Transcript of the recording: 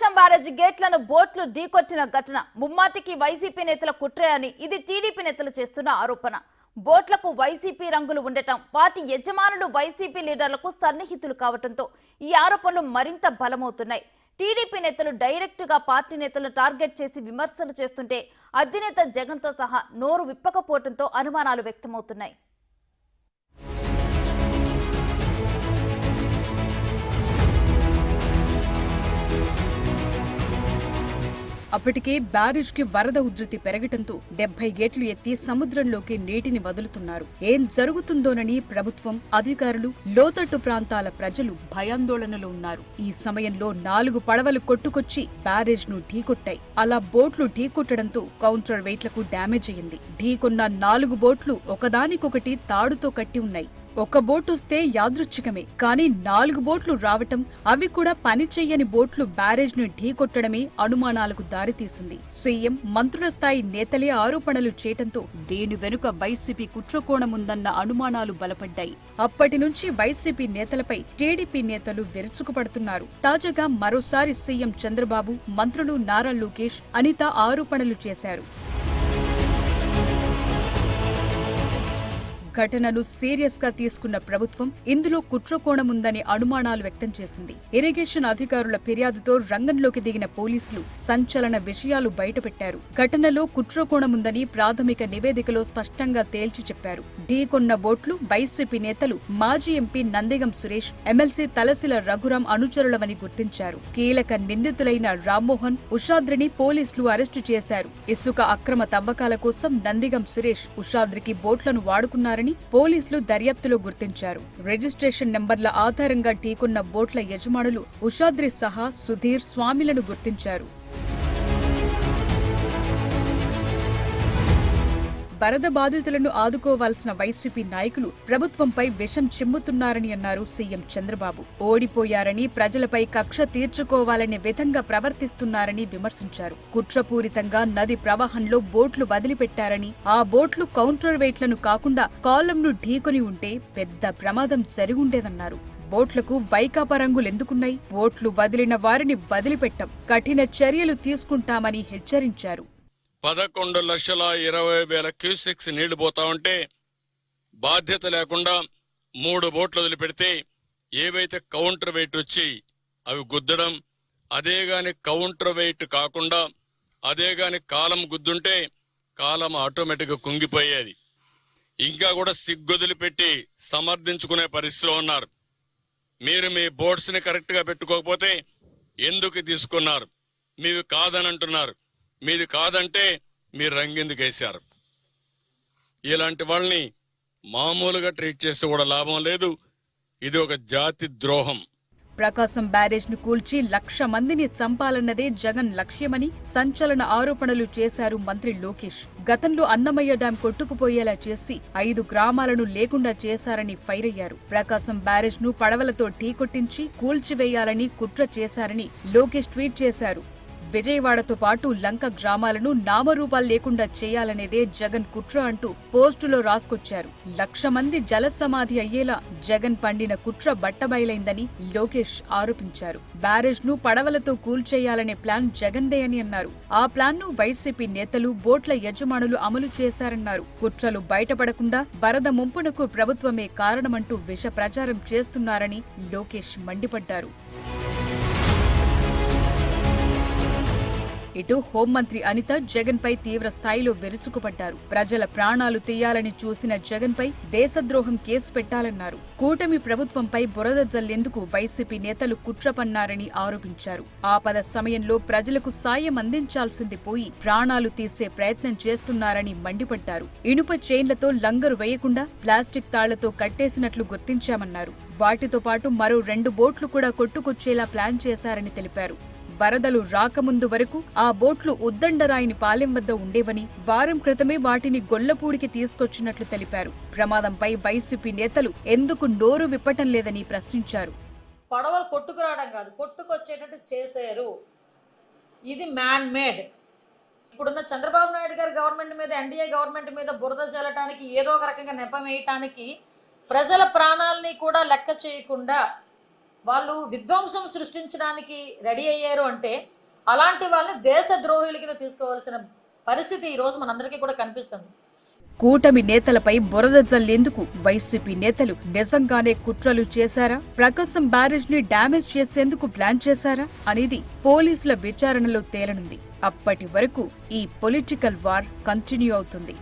ప్రకాశం బ్యారేజీ గేట్లను బోట్లు ఢీకొట్టిన ఘటన. ముమ్మాటికి వైసీపీ నేతల కుట్రే అని ఇది టీడీపీ నేతలు చేస్తున్న ఆరోపణ. బోట్లకు వైసీపీ రంగులు ఉండటం వాటి యజమానులు వైసీపీ లీడర్లకు సన్నిహితులు కావటంతో ఈ ఆరోపణలు మరింత బలమవుతున్నాయి. టీడీపీ నేతలు డైరెక్ట్గా పార్టీ నేతలను టార్గెట్ చేసి విమర్శలు చేస్తుంటే అధినేత జగన్తో సహా నోరు విప్పకపోవడంతో అనుమానాలు వ్యక్తమవుతున్నాయి. అప్పటికే బ్యారేజ్కి వరద ఉధృతి పెరగటంతో డెబ్బై గేట్లు ఎత్తి సముద్రంలోకి నీటిని వదులుతున్నారు. ఏం జరుగుతుందోనని ప్రభుత్వం అధికారులు లోతట్టు ప్రాంతాల ప్రజలు భయాందోళనలో ఉన్నారు. ఈ సమయంలో నాలుగు పడవలు కొట్టుకొచ్చి బ్యారేజ్ను ఢీకొట్టాయి. అలా బోట్లు ఢీకొట్టడంతో కౌంటర్ వెయిట్లకు డ్యామేజ్ అయింది. ఢీకొన్న నాలుగు బోట్లు ఒకదానికొకటి తాడుతో కట్టి ఉన్నాయి. ఒక బోట్ వస్తే యాదృచ్ఛికమే కానీ నాలుగు బోట్లు రావటం అవి కూడా పని బోట్లు బ్యారేజ్ను ఢీకొట్టడమే అనుమానాలకు దారితీసింది. సీఎం మంత్రుల స్థాయి నేతలే ఆరోపణలు చేయటంతో దీని వెనుక వైసీపీ కుట్రకోణముందన్న అనుమానాలు బలపడ్డాయి. అప్పటి నుంచి వైసీపీ నేతలపై టీడీపీ నేతలు విరుచుకుపడుతున్నారు. తాజాగా మరోసారి సీఎం చంద్రబాబు మంత్రులు నారా లోకేష్ అనిత ఆరోపణలు చేశారు. ఘటనను సీరియస్గా తీసుకున్న ప్రభుత్వం ఇందులో కుట్రకోణముందని అనుమానాలు వ్యక్తం చేసింది. ఇరిగేషన్ అధికారుల ఫిర్యాదుతో రంగంలోకి దిగిన పోలీసులు సంచలన విషయాలు బయటపెట్టారు. ఘటనలో కుట్రకోణముందని ప్రాథమిక నివేదికలో స్పష్టంగా తేల్చి చెప్పారు. ఢీకొన్న బోట్లు వైసీపీ నేతలు మాజీ ఎంపీ నందిగం సురేష్ ఎమ్మెల్సీ తలసిల రఘురాం అనుచరులవని గుర్తించారు. కీలక నిందితులైన రామ్మోహన్ ఉషాద్రిని పోలీసులు అరెస్టు చేశారు. ఇసుక అక్రమ తవ్వకాల కోసం నందిగం సురేష్ ఉషాద్రికి బోట్లను వాడుకున్నారని పోలీసులు దర్యాప్తులో గుర్తించారు. రిజిస్ట్రేషన్ నెంబర్ల ఆధారంగా ఢీకొన్న బోట్ల యజమానులు ఉషాద్రి సహా సుధీర్ స్వామిలను గుర్తించారు. వరద బాధితులను ఆదుకోవాల్సిన వైసీపీ నాయకులు ప్రభుత్వంపై విషం చిమ్ముతున్నారని అన్నారు సీఎం చంద్రబాబు. ఓడిపోయారని ప్రజలపై కక్ష తీర్చుకోవాలనే విధంగా ప్రవర్తిస్తున్నారని విమర్శించారు. కుట్రపూరితంగా నది ప్రవాహంలో బోట్లు వదిలిపెట్టారని ఆ బోట్లు కౌంటర్ వెయిట్లను కాకుండా కాలంను ఢీకొని ఉంటే పెద్ద ప్రమాదం జరిగుండేదన్నారు బోట్లకు వైకాపా రంగులెందుకున్నాయి బోట్లు వదిలిన వారిని వదిలిపెట్టం కఠిన చర్యలు తీసుకుంటామని హెచ్చరించారు. పదకొండు లక్షల ఇరవై వేల క్యూసెక్స్ నీళ్ళు పోతా ఉంటే బాధ్యత లేకుండా మూడు బోట్లు వదిలిపెడితే ఏవైతే కౌంటర్ వెయిట్ వచ్చి అవి గుద్దడం అదే గాని కౌంటర్ వెయిట్ కాకుండా అదే గాని కాలం గుద్దుంటే కాలం ఆటోమేటిక్గా కుంగిపోయేది. ఇంకా కూడా సిగ్గొదిలిపెట్టి సమర్థించుకునే పరిస్థితిలో ఉన్నారు. మీరు మీ బోట్స్ని కరెక్ట్గా పెట్టుకోకపోతే ఎందుకు తీసుకున్నారు? మీరు కాదని అంటున్నారు మీది కాదంటే మీరు రంగెందుకు వేశారు? ఇలాంటి వాళ్ళని మామూలుగా ట్రీట్ చేస్తే కూడా లాభం లేదు. ఇది ఒక జాతి ద్రోహం. ప్రకాశం బ్యారేజ్ను కూల్చి లక్ష మందిని చంపాలన్నదే జగన్ లక్ష్యమని సంచలన ఆరోపణలు చేశారు మంత్రి లోకేష్. గతంలో అన్నమయ్య డ్యాం కొట్టుకుపోయేలా చేసి ఐదు గ్రామాలను లేకుండా చేశారని ఫైర్ అయ్యారు ప్రకాశం బ్యారేజ్ను పడవలతో ఢీకొట్టించి కూల్చివేయాలని కుట్ర చేశారని లోకేష్ ట్వీట్ చేశారు. విజయవాడతో పాటు లంక గ్రామాలను నామరూపాలు లేకుండా చేయాలనేదే జగన్ కుట్ర అంటూ పోస్టులో రాసుకొచ్చారు. లక్ష మంది జల సమాధి అయ్యేలా జగన్ పండిన కుట్ర బట్టబయలైందని లోకేష్ ఆరోపించారు. బ్యారేజ్ను పడవలతో కూల్చేయాలనే ప్లాన్ జగన్దే అని అన్నారు. ఆ ప్లాన్ను వైసీపీ నేతలు బోట్ల యజమానులు అమలు చేశారన్నారు. కుట్రలు బయటపడకుండా వరద ముంపునకు ప్రభుత్వమే కారణమంటూ విష ప్రచారం చేస్తున్నారని లోకేష్ మండిపడ్డారు. ఇటు హోంమంత్రి అనిత జగన్ పై తీవ్ర స్థాయిలో విరుచుకుపడ్డారు. ప్రజల ప్రాణాలు తీయాలని చూసిన జగన్ పై దేశద్రోహం కేసు పెట్టాలన్నారు. కూటమి ప్రభుత్వంపై బురద జల్లేందుకు వైసీపీ నేతలు కుట్ర పన్నారని ఆరోపించారు. ఆపద సమయంలో ప్రజలకు సాయం అందించాల్సింది పోయి ప్రాణాలు తీసే ప్రయత్నం చేస్తున్నారని మండిపడ్డారు. ఇనుప చైన్లతో లంగరు వేయకుండా ప్లాస్టిక్ తాళ్ళతో కట్టేసినట్లు గుర్తించామన్నారు. వాటితో పాటు మరో రెండు బోట్లు కూడా కొట్టుకొచ్చేలా ప్లాన్ చేశారని తెలిపారు. వరదలు రాకముందు వరకు ఆ బోట్లు ఉద్దండరాయిని పాలెం వద్ద ఉండేవని వారం క్రితమే వాటిని గొల్లపూడికి తీసుకొచ్చినట్లు తెలిపారు. ప్రమాదంపై వైసీపీ నేతలు ఎందుకు నోరు విప్పటం లేదని ప్రశ్నించారు. పడవలు కొట్టుకురావడం కాదు కొట్టుకొచ్చేటట్టు చేశారు. ఇది మ్యాన్ మేడ్ ఇప్పుడున్న చంద్రబాబు నాయుడు గారి గవర్నమెంట్ మీద ఎన్డీఏ గవర్నమెంట్ మీద బురద చల్లటానికి ఏదో ఒక రకంగా నెపం వేయటానికి ప్రజల ప్రాణాలని కూడా లెక్క చేయకుండా వాళ్ళు విధ్వంసం సృష్టించడానికి రెడీ అయ్యారు అంటే అలాంటి వాళ్ళని దేశ ద్రోహుల కింద తీసుకోవాల్సిన పరిస్థితి ఈ రోజు మనందరికీ కూడా కనిపిస్తుంది. కూటమి నేతలపై బురద జల్లేందుకు వైసీపీ నేతలు నిజంగానే కుట్రలు చేశారా? ప్రకాశం బ్యారేజ్ని డ్యామేజ్ చేసేందుకు ప్లాన్ చేశారా? అనేది పోలీసుల విచారణలో తేలనుంది. అప్పటి వరకు ఈ పొలిటికల్ వార్ కంటిన్యూ అవుతుంది.